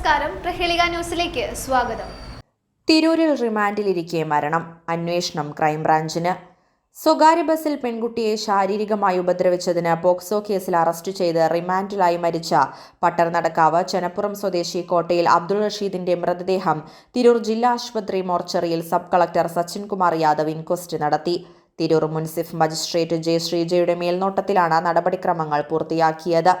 നമസ്കാരം. പ്രഹേളിക ന്യൂസിലേക്ക് സ്വാഗതം. തിരൂരിൽ റിമാൻഡിലിരിക്കെ മരണം. അന്വേഷണം ക്രൈംബ്രാഞ്ചിന്. സ്വകാര്യ ബസ്സിൽ പെൺകുട്ടിയെ ശാരീരികമായി ഉപദ്രവിച്ചതിന് പോക്സോ കേസിൽ അറസ്റ്റ് ചെയ്ത് റിമാൻഡിലായി മരിച്ച പട്ടർനടക്കാവ് ചെനപ്പുറം സ്വദേശി കോട്ടയിൽ അബ്ദുൾ റഷീദിന്റെ മൃതദേഹം തിരൂർ ജില്ലാ ആശുപത്രി മോർച്ചറിയിൽ sub collector Sachin Kumar Yadav inquest നടത്തി. തിരൂർ മുൻസിഫ് മജിസ്ട്രേറ്റ് ജെ ശ്രീജയുടെ മേൽനോട്ടത്തിലാണ് നടപടിക്രമങ്ങൾ പൂർത്തിയാക്കിയത്.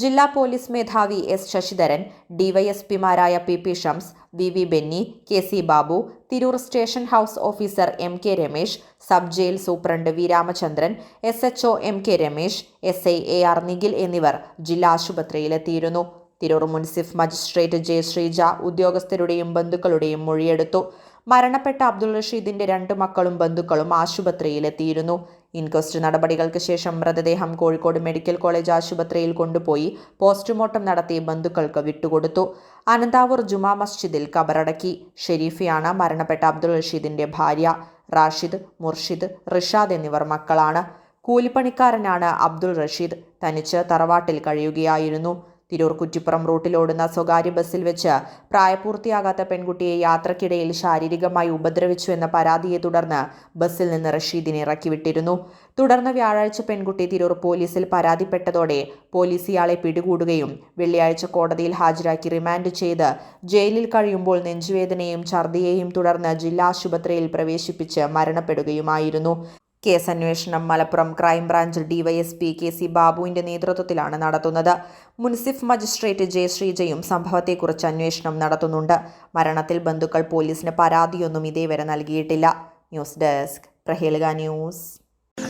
ജില്ലാ പോലീസ് മേധാവി S Sasidharan ഡിവൈഎസ്പിമാരായ P P Shams V V Benny K C Babu Tirur station house officer M K Ramesh sub jail superintendent V Ramachandran S H M K Ramesh S I A R Nikhil എന്നിവർ ജില്ലാ ആശുപത്രിയിലെത്തിയിരുന്നു. തിരൂർ മുൻസിഫ് magistrate J Sreeja ഉദ്യോഗസ്ഥരുടെയും ബന്ധുക്കളുടെയും മൊഴിയെടുത്തു. മരണപ്പെട്ട അബ്ദുൾ റഷീദിന്റെ രണ്ട് മക്കളും ബന്ധുക്കളും ആശുപത്രിയിലെത്തിയിരുന്നു. Inquest നടപടികൾക്ക് ശേഷം മൃതദേഹം കോഴിക്കോട് മെഡിക്കൽ കോളേജ് ആശുപത്രിയിൽ കൊണ്ടുപോയി പോസ്റ്റ്മോർട്ടം നടത്തി ബന്ധുക്കൾക്ക് വിട്ടുകൊടുത്തു. അനന്താവൂർ ജുമാ മസ്ജിദിൽ കബറടക്കി. ഷെരീഫിയാണ് മരണപ്പെട്ട അബ്ദുൾ റഷീദിന്റെ ഭാര്യ. റാഷിദ് മുർഷിദ് റിഷാദ് എന്നിവർ മക്കളാണ്. കൂലിപ്പണിക്കാരനാണ് അബ്ദുൾ റഷീദ്. തനിച്ച് തറവാട്ടിൽ കഴിയുകയായിരുന്നു. തിരൂർ കുറ്റിപ്പുറം റൂട്ടിലോടുന്ന സ്വകാര്യ ബസ്സിൽ വെച്ച് പ്രായപൂർത്തിയാകാത്ത പെൺകുട്ടിയെ യാത്രക്കിടയിൽ ശാരീരികമായി ഉപദ്രവിച്ചു എന്ന പരാതിയെ തുടർന്ന് ബസ്സിൽ നിന്ന് റഷീദിനെ ഇറക്കിവിട്ടിരുന്നു. തുടർന്ന് വ്യാഴാഴ്ച പെൺകുട്ടി തിരൂർ പോലീസിൽ പരാതിപ്പെട്ടതോടെ പോലീസ് ഇയാളെ പിടികൂടുകയും വെള്ളിയാഴ്ച കോടതിയിൽ ഹാജരാക്കി റിമാൻഡ് ചെയ്ത് ജയിലിൽ കഴിയുമ്പോൾ നെഞ്ചുവേദനയും ഛർദിയെയും തുടർന്ന് ജില്ലാ ആശുപത്രിയിൽ പ്രവേശിപ്പിച്ച് മരണപ്പെടുകയുമായിരുന്നു. കേസ് അന്വേഷണം Malappuram crime branch DYSP K C ബാബുവിന്റെ നേതൃത്വത്തിലാണ് നടത്തുന്നത്. മുൻസിഫ് മജിസ്ട്രേറ്റ് ജെ ശ്രീജയും സംഭവത്തെക്കുറിച്ച് അന്വേഷണം നടത്തുന്നുണ്ട്. മരണത്തിൽ ബന്ധുക്കൾ പോലീസിന് പരാതിയൊന്നും ഇതേവരെ നൽകിയിട്ടില്ല. News desk Prahelika news.